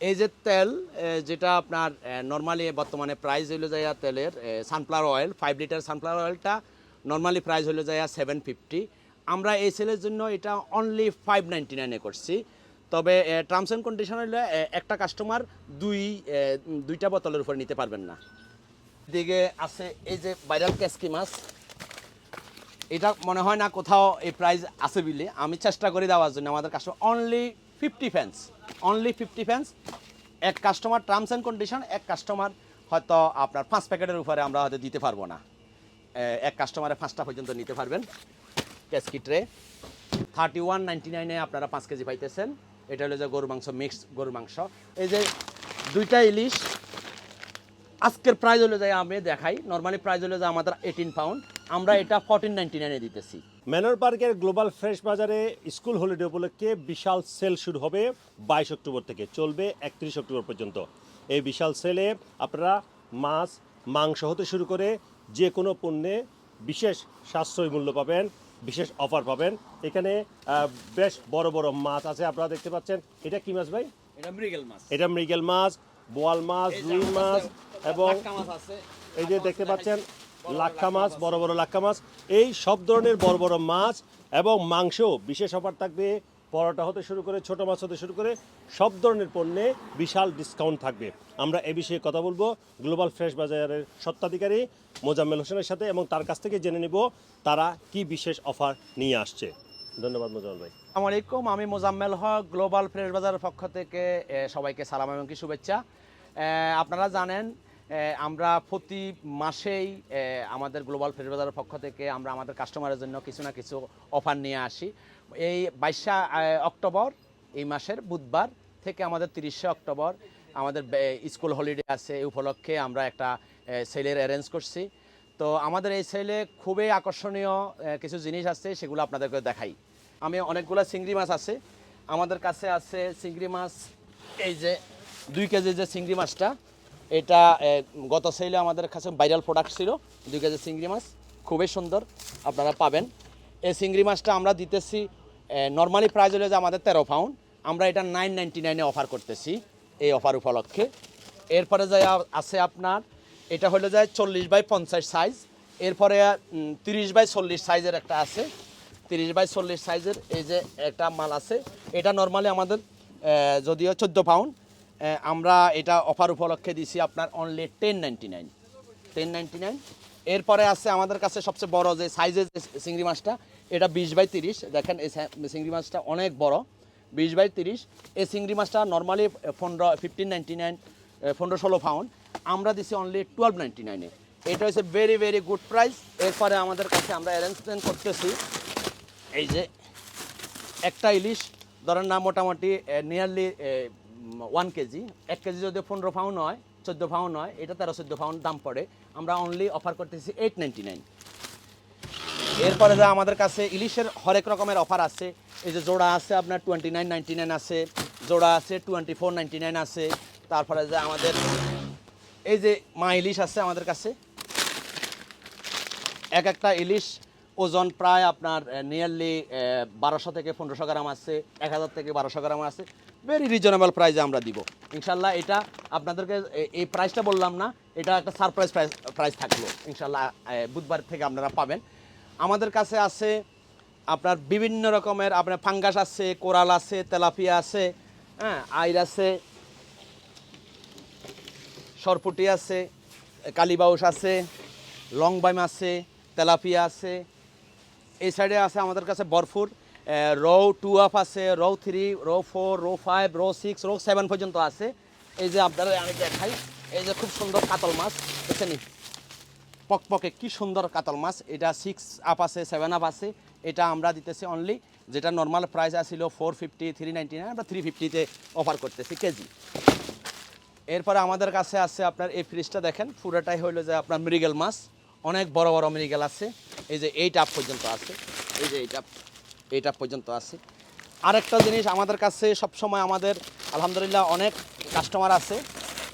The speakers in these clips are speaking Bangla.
এই যে তেল যেটা আপনার নর্মালি বর্তমানে প্রাইস হইল যায় তেলের sunflower oil five litre sunflower অয়েলটা নর্মালি প্রাইস হইল যায় সেভেন ফিফটি আমরা এই সেলের জন্য এটা অনলি ফাইভ নাইনটি নাইনে করছি। তবে টার্মস অ্যান্ড কন্ডিশন এ, একটা কাস্টমার দুই দুইটা বোতলের উপর নিতে পারবেন না। দিকে আছে এই যে ভাইরাল ক্যাসকি মাছ এটা মনে হয় না কোথাও এই প্রাইস আছে বলে। আমি চেষ্টা করে দেওয়ার জন্য। আমাদের customer only fifty pence only fifty pence এক কাস্টমার টার্মস অ্যান্ড কন্ডিশন এক কাস্টমার হয়তো আপনার পাঁচ প্যাকেটের উপরে আমরা হয়তো দিতে পারব না। এক কাস্টমারে পাঁচটা পর্যন্ত নিতে পারবেন। ক্যাসকি ট্রে থার্টি ওয়ান নাইনটি নাইনে আপনারা পাঁচ কেজি পাইতেছেন। এটা হলো যে গরু মাংস মিক্স গরু মাংস। এই যে দুইটা ইলিশ, আজকের প্রাইস হলো যে আমি দেখাই। নর্মালি প্রাইস হলো যে আমাদের এইটিন পাউন্ড আমরা এটা ফোরটিন নাইনটি নাইনে দিতেছি। ম্যানর পার্কের গ্লোবাল ফ্রেশ বাজারে স্কুল হলিডে উপলক্ষে বিশাল সেল শুরু হবে বাইশ অক্টোবর থেকে চলবে একত্রিশ অক্টোবর পর্যন্ত। এই বিশাল সেলে আপনারা মাছ মাংস হতে শুরু করে যে কোনো পণ্যে বিশেষ সাশ্রয়ী মূল্য পাবেন বিশেষ অফার পাবেন। এখানে বেশ বড় বড় মাছ আছে আপনারা দেখতে পাচ্ছেন। এটা কি মাছ ভাই? এটা মৃগেল মাছ। এটা মৃগেল মাছ বোয়াল মাছ রুই মাছ এবং এই যে দেখতে পাচ্ছেন লাক্ষা মাছ, বড় বড় লাক্ষা মাছ, এই সব ধরনের বড় বড় মাছ এবং মাংস বিশেষ অফার থাকবে। পরোটা হতে শুরু করে, ছোট মাছ হতে শুরু করে, সব ধরনের পণ্যে বিশাল ডিসকাউন্ট থাকবে। আমরা এ বিষয়ে কথা বলব গ্লোবাল ফ্রেশ বাজারের সত্ত্বাধিকারী মোজাম্মেল হোসেনের সাথে এবং তার কাছ থেকে জেনে নিব তারা কি বিশেষ অফার নিয়ে আসছে। ধন্যবাদ মোজাম্মেল ভাই। আলাইকুম, আমি মোজাম্মেল হক গ্লোবাল ফ্রেশ বাজারের পক্ষ থেকে সবাইকে সালাম এবং কি শুভেচ্ছা। আপনারা জানেন আমরা প্রতি মাসেই আমাদের গ্লোবাল ফ্রেশ বাজারের পক্ষ থেকে আমরা আমাদের কাস্টমারের জন্য কিছু না কিছু অফার নিয়ে আসি। এই বাইশা অক্টোবর, এই মাসের বুধবার থেকে আমাদের তিরিশে অক্টোবর আমাদের স্কুল হলিডে আছে। এই উপলক্ষে আমরা একটা সেলের অ্যারেঞ্জ করছি। তো আমাদের এই সেলে খুবই আকর্ষণীয় কিছু জিনিস আছে, সেগুলো আপনাদেরকে দেখাই। আমি অনেকগুলো চিংড়ি মাছ আছে। আমাদের কাছে আছে চিংড়ি মাছ, এই যে দুই কেজি যে চিংড়ি মাছটা এটা গত সেলে আমাদের কাছে ভাইরাল প্রোডাক্ট ছিল, দুই কেজি চিংড়ি মাছ। খুবই সুন্দর, আপনারা পাবেন। এই চিংড়ি মাছটা আমরা দিতেছি নর্মালি প্রাইস হলে যে আমাদের তেরো পাউন্ড আমরা এটা নাইন নাইনটি নাইনে অফার করতেছি, এই অফার উপলক্ষে। এরপরে যায় আছে আপনার, এটা হলো যায় চল্লিশ বাই পঞ্চাশ সাইজ এরপরে তিরিশ বাই চল্লিশ সাইজের একটা আছে। তিরিশ বাই চল্লিশ সাইজের এই যে একটা মাল আছে। এটা নর্মালি আমাদের যদিও চোদ্দ পাউন্ড আমরা এটা অফার উপলক্ষে দিছি আপনার only ten ninety nine ten ninety nine এরপরে আছে আমাদের কাছে সবচেয়ে বড় যে সাইজের চিংড়ি মাছটা, এটা বিশ বাই তিরিশ। দেখেন এই চিংড়ি মাছটা অনেক বড়। বিশ বাই তিরিশ। এই চিংড়ি মাছটা নর্মালি পনেরো ফিফটিন নাইনটি নাইন পনেরো ষোলো পাউন্ড আমরা দিছি অনলি টুয়েলভ নাইনটি নাইনে এটা হচ্ছে ভেরি ভেরি গুড প্রাইস এরপরে আমাদের কাছে আমরা অ্যারেঞ্জমেন্ট করতেছি এই যে একটা ইলিশ, ধরেন না মোটামুটি নিয়ারলি ওয়ান কেজি। এক কেজি যদি পনেরো পাউন্ড হয়, চোদ্দ পাউন্ড হয়, এটা তেরো চোদ্দ পাউন্ড দাম পড়ে। আমরা অনলি অফার করতেছি এইট নাইনটি নাইন এরপরে যা আমাদের কাছে ইলিশের হরেক রকমের অফার আছে। এই যে জোড়া আছে আপনার টোয়েন্টি নাইন নাইনটি নাইন আছে, জোড়া আছে টোয়েন্টি ফোর নাইনটি নাইন আছে। তারপরে যে আমাদের এই যে মা ইলিশ আছে আমাদের কাছে। এক একটা ইলিশ ওজন প্রায় আপনার নিয়ারলি বারোশো থেকে পনেরোশো গ্রাম আছে, এক হাজার থেকে বারোশো গ্রাম আছে। ভেরি রিজনেবল প্রাইসে আমরা দিব। ইনশাল্লাহ এটা আপনাদেরকে এই প্রাইসটা বললাম না, এটা একটা সারপ্রাইজ প্রাইস প্রাইস থাকল। ইনশাল্লাহ বুধবার থেকে আপনারা পাবেন। আমাদের কাছে আছে আপনার বিভিন্ন রকমের, আপনার ফাঙ্গাস আছে, কোরাল আছে, তেলাপিয়া আছে হ্যাঁ আইর আছে, সরপুটি আছে, কালীবাউস আছে লং বাইম আছে, তেলাপিয়া আছে, এই সাইডে আছে আমাদের কাছে বরফুর রো টু আপ আছে row three row four row five row six row seven পর্যন্ত আছে। এই যে আপনারা আমি দেখাই, এই যে খুব সুন্দর কাতল মাছ দেখছেন পকপকে কি সুন্দর কাতল মাছ, এটা সিক্স আপ আছে সেভেন আপ আছে, এটা আমরা দিতেছি অনলি যেটা নর্মাল প্রাইস আছিল four fifty three ninety nine আমরা থ্রি ফিফটিতে অফার করতেছি কেজি। এরপরে আমাদের কাছে আছে আপনার এই ফ্রিজটা দেখেন, পুরোটাই হইল যে আপনার মৃগেল মাছ, অনেক বড় বড় মৃগেল আছে, এই যে এই টাপ পর্যন্ত আছে, এই যে এই টাপ এই টাপ পর্যন্ত আছে। আরেকটা জিনিস আমাদের কাছে সবসময় আমাদের, আলহামদুলিল্লাহ, অনেক কাস্টমার আছে।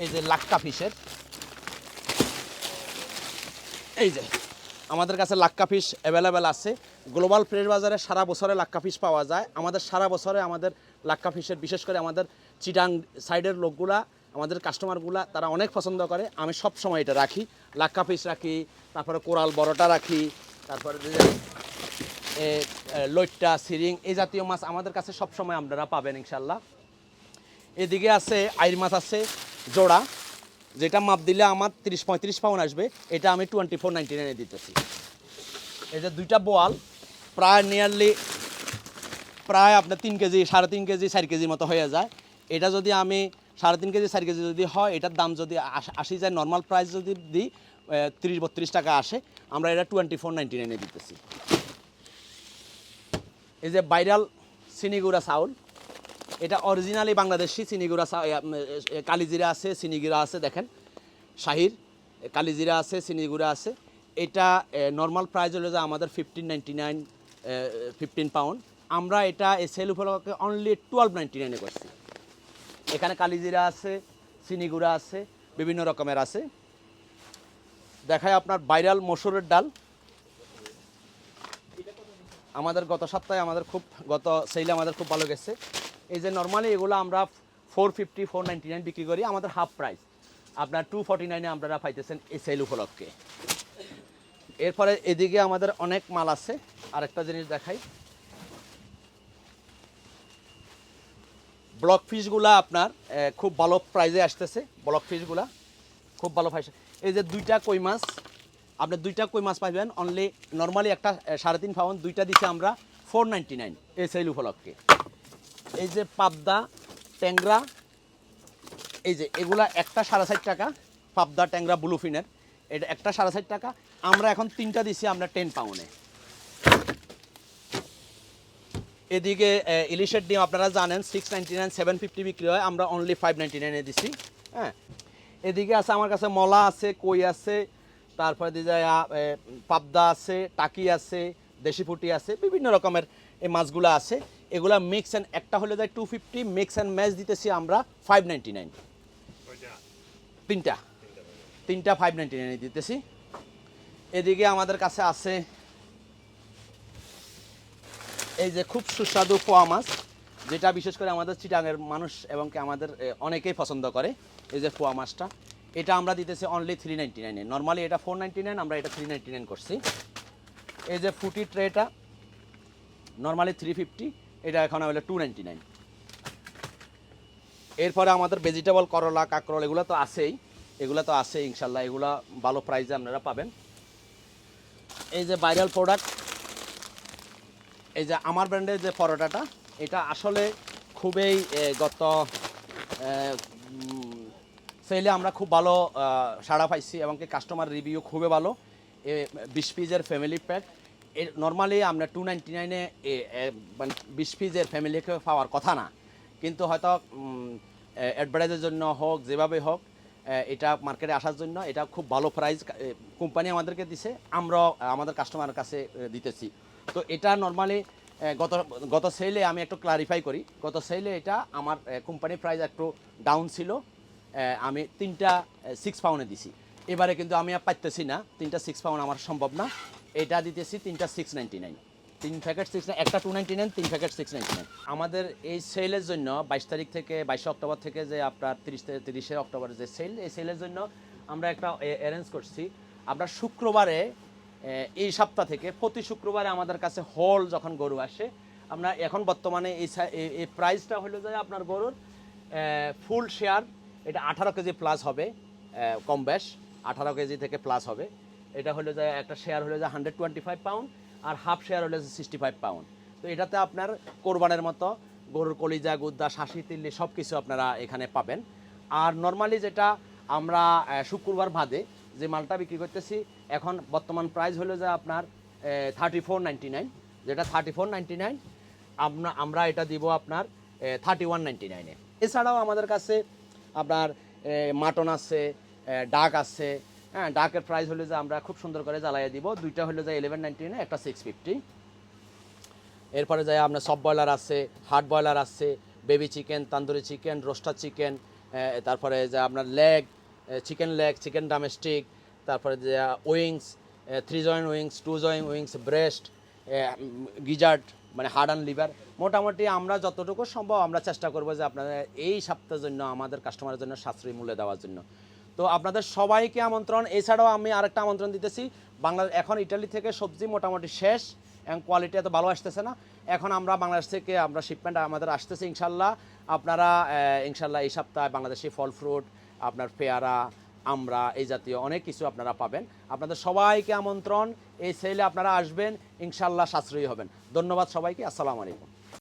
এই যে লাক্কা ফিশের এই যে, আমাদের কাছে লাক্কা ফিশ অ্যাভেলেবেল আছে। গ্লোবাল ফ্রেশ বাজারে সারা বছরে লাক্কা ফিশ পাওয়া যায়। আমাদের সারা বছরে আমাদের লাক্কা ফিশের বিশেষ করে আমাদের চিটাং সাইডের লোকগুলা, আমাদের কাস্টমারগুলা তারা অনেক পছন্দ করে। আমি সব সময় এটা রাখি। লাক্কা পিস রাখি, তারপরে কোরাল বড়টা রাখি, তারপরে লইট্টা, সিরিং, এই জাতীয় মাছ আমাদের কাছে সব সময় আপনারা পাবেন ইনশাল্লাহ এদিকে আছে আইর মাছ আছে, জোড়া, যেটা মাপ দিলে আমার তিরিশ পঁয়ত্রিশ পাউন্ড আসবে, এটা আমি টোয়েন্টি ফোর নাইনটি নাইনে দিতেছি। এই যে দুইটা বোয়াল, প্রায় নিয়ারলি প্রায় আপনার তিন কেজি, সাড়ে তিন কেজি, চার কেজির মতো হয়ে যায়। এটা যদি আমি সাড়ে তিন কেজি, চার কেজি যদি হয়, এটার দাম যদি আসি যায় নর্মাল প্রাইস যদি দিই তিরিশ বত্রিশ টাকা আসে, আমরা এটা টোয়েন্টি ফোর নাইনটি নাইনে দিতেছি। এই যে ভাইরাল সিনিগুড়া চাউল, এটা অরিজিনালি বাংলাদেশি চিনিগুড়া কালিজিরা আছে চিনিগুড়া আছে, দেখেন। শাহির কালিজিরা আছে চিনিগুড়া আছে। এটা নর্মাল প্রাইস হলো যে আমাদের fifteen ninety nine fifteen pound আমরা এটা এই সেল উপলক্ষে অনলি টুয়েলভ নাইনটি নাইনে করছি। এখানে কালিজিরা আছে চিনিগুড়া আছে, বিভিন্ন রকমের আছে। দেখায় আপনার ভাইরাল মসুরের ডাল। আমাদের গত সপ্তাহে আমাদের খুব, গত সেলে আমাদের খুব ভালো গেছে। এই যে নর্মালি এগুলো আমরা four fifty four ninety nine বিক্রি করি, আমাদের হাফ প্রাইস আপনার টু ফর্টি নাইনে আপনারা পাইতেছেন এই সেল উপলক্ষে। এরপরে এদিকে আমাদের অনেক মাল আছে। আরেকটা জিনিস দেখাই। ব্লক ফিশগুলা আপনার খুব ভালো প্রাইজে আসতেছে। ব্লক ফিশগুলা খুব ভালো প্রাইস এই যে দুইটা কই মাছ আপনি দুইটা কই মাছ পাইবেন? অনলি নর্মালি একটা সাড়ে তিন পাউন্ড, দুইটা দিচ্ছে আমরা ফোর নাইন এই সেল উপলক্ষে। এই যে পাবদা, ট্যাংরা, এই যে এগুলা একটা সাড়ে ষাট টাকা, পাবদা, ট্যাংরা, ব্লুফিনের। এটা একটা সাড়ে ষাট টাকা, আমরা এখন তিনটা দিচ্ছি আমরা টেন পাউন্ডে। এদিকে ইলিশের ডিম আপনারা জানেন six ninety nine seven fifty বিক্রি হয়, আমরা অনলি ফাইভ নাইনটি নাইনে দিছি হ্যাঁ। এদিকে আছে আমার কাছে মলা আছে, কই আছে তারপরে দিয়ে যায় পাবদা আছে টাকি আছে দেশি ফুটি আছে বিভিন্ন রকমের এই মাছগুলো আছে। এগুলা মিক্স অ্যান্ড একটা হলে যায় two fifty mix and match দিতেছি আমরা ফাইভ নাইনটি নাইন তিনটা। তিনটা ফাইভ নাইনটি নাইনে দিতেছি। এদিকে আমাদের কাছে আছে এই যে খুব সুস্বাদু পোয়া মাছ যেটা বিশেষ করে আমাদের চিটাঙের মানুষ এবং আমাদের অনেকেই পছন্দ করে এই যে পোয়া মাছটা। এটা আমরা দিতেছি অনলি থ্রি নাইনটি নাইনে নর্মালি এটা ফোর নাইনটি নাইন আমরা এটা থ্রি নাইনটি নাইন করছি। এই যে ফুটি ট্রেটা নর্মালি থ্রি ফিফটি এটা এখন হলো টু নাইনটি নাইন এরপরে আমাদের ভেজিটেবল করলা, কাঁকরোল, এগুলো তো আছেই। এগুলো তো আছে ইনশাল্লাহ এগুলো ভালো প্রাইসে আপনারা পাবেন। এই যে ভাইরাল প্রোডাক্ট এই যে আমার ব্র্যান্ডের যে পরোটাটা, এটা আসলে খুবই গত সেলে আমরা খুব ভালো সাড়া পাইছি এবং কি কাস্টমার রিভিউ খুবই ভালো। এ বিশ পিসের ফ্যামিলি প্যাক এর নর্মালি আমরা টু নাইনটি নাইনে মানে বিশ পিসের ফ্যামিলিকে পাওয়ার কথা না। কিন্তু হয়তো অ্যাডভার্টাইজের জন্য হোক যেভাবে হোক এটা মার্কেটে আসার জন্য এটা খুব ভালো প্রাইস কোম্পানি আমাদেরকে দিছে। আমরাও আহ, আমাদের কাস্টমারের কাছে দিতেছি। তো এটা নর্মালি গত গত সেলে আমি একটু ক্লারিফাই করি। গত সেলে এটা আমার কোম্পানি প্রাইস একটু ডাউন ছিল। আমি তিনটা সিক্স পাউন্ডে দিছি। এবারে কিন্তু আমি আর পাইতেছি না। তিনটা সিক্স পাউন্ড আমার সম্ভব না। এটা দিতেছি তিনটা সিক্স নাইনটি নাইন তিন প্যাকেট সিক্স একটা টু নাইনটি নাইন তিন প্যাকেট সিক্স নাইনটি নাইন আমাদের এই সেলের জন্য বাইশ তারিখ থেকে, বাইশে অক্টোবর থেকে যে আপনার তিরিশ তিরিশে অক্টোবর যে সেল এই সেলের জন্য আমরা একটা অ্যারেঞ্জ করছি। আমরা শুক্রবারে এই সপ্তাহ থেকে প্রতি শুক্রবারে আমাদের কাছে হল যখন গরু আসে, আমরা এখন বর্তমানে এই- এই প্রাইসটা হলো যে আপনার গরুর ফুল শেয়ার এটা আঠারো কেজি প্লাস হবে কম বেশ, আঠারো কেজি থেকে প্লাস হবে। এটা হলো যে একটা শেয়ার হলো যে হান্ড্রেড টোয়েন্টি ফাইভ পাউন্ড আর হাফ শেয়ার হলো যে সিক্সটি ফাইভ পাউন্ড তো এটাতে আপনার কোরবানের মতো গরুর কলিজা, গুদ্দা, শাসি, তিল্লি সব কিছু আপনারা এখানে পাবেন। আর নর্মালি যেটা আমরা শুক্রবার বাদে যে মালটা বিক্রি করতেছি, এখন বর্তমান প্রাইস হলো যে আপনার থার্টি ফোর নাইনটি নাইন যেটা থার্টি ফোর নাইনটি নাইন আমরা এটা দিব আপনার থার্টি ওয়ান নাইনটি নাইনে এছাড়াও আমাদের কাছে আপনার মাটন আছে ডাক আছে। হ্যাঁ ডাকের প্রাইস হলে যে আমরা খুব সুন্দর করে জ্বালাইয়ে দিব। দুইটা হলো যে ইলেভেন নাইনটি নাইন একটা সিক্স ফিফটি এরপরে যাই আপনার সব ব্রয়লার আছে হার্ড ব্রয়লার আছে baby chicken tandoori chicken rooster chicken তারপরে যে আপনার leg chicken leg chicken domestic তারপরে যে wings three joint wings two joint wings breast gizzard মানে হার্ড অ্যান্ড লিভার মোটামুটি আমরা যতটুকু সম্ভব আমরা চেষ্টা করব যে আপনাদের এই সপ্তাহের জন্য, আমাদের কাস্টমারের জন্য সাশ্রয়ী মূল্যে দেওয়ার জন্য। তো আপনাদের সবাইকে আমন্ত্রণ, এছাড়াও আমি আরেকটা আমন্ত্রণ দিতেছি বাংলা এখন ইটালি থেকে সবজি মোটামুটি শেষ এবং কোয়ালিটি এত ভালো আসতেছে না। এখন আমরা বাংলাদেশ থেকে আমরা শিপমেন্ট আমাদের আসতেছে, ইনশাল্লাহ। আপনারা ইনশাল্লাহ এই সপ্তাহে বাংলাদেশি ফল ফ্রুট আপনার পেয়ারা আমরা এই জাতীয় অনেক কিছু আপনারা পাবেন। আপনাদের সবাইকে আমন্ত্রণ। এই সেলে আপনারা আসবেন ইনশাল্লাহ সাশ্রয়ী হবেন। ধন্যবাদ সবাইকে, আসসালামু আলাইকুম।